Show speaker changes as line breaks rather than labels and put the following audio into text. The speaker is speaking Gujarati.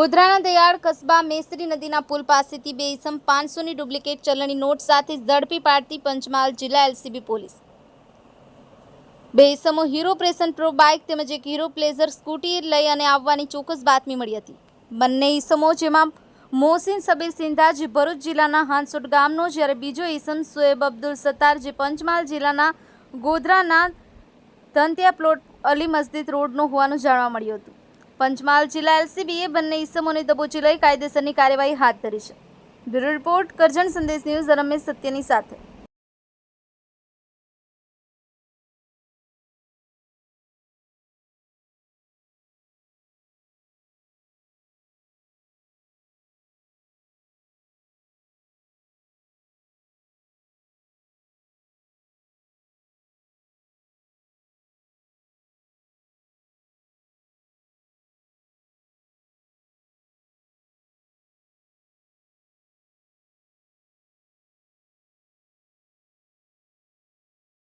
ગોધરાના દયાળ કસ્બા મેસરી નદીના પુલ પાસેથી બે ઇસમ પાંચસોની ડુપ્લિકેટ ચલણી નોટ સાથે ઝડપી પાડતી પંચમહાલ જિલ્લા એલસીબી પોલીસ. બે ઇસમો હીરો પ્રેસન પ્રો બાઇક તેમજ એક હીરો પ્લેઝર સ્કૂટી લઈ અને આવવાની ચોક્કસ બાતમી મળી હતી. બંને ઇસમો જેમાં મોહસિન સબીર સિંધા જે ભરૂચ જિલ્લાના હાંસોટ ગામનો, જ્યારે બીજો ઇસમ સોએબ અબ્દુલ સત્તાર જે પંચમહાલ જિલ્લાના ગોધરાના ધંતિયા પ્લોટ અલી મસ્જિદ રોડનો હોવાનું જાણવા મળ્યું હતું. પંચમહાલ જિલ્લા એલસીબીએ બંને ઇસમોને દબોચી લઈ કાયદેસરની કાર્યવાહી હાથ ધરી છે. બ્યુરો રિપોર્ટ કરજણ સંદેશ ન્યૂઝ રમેશ સત્યની સાથે.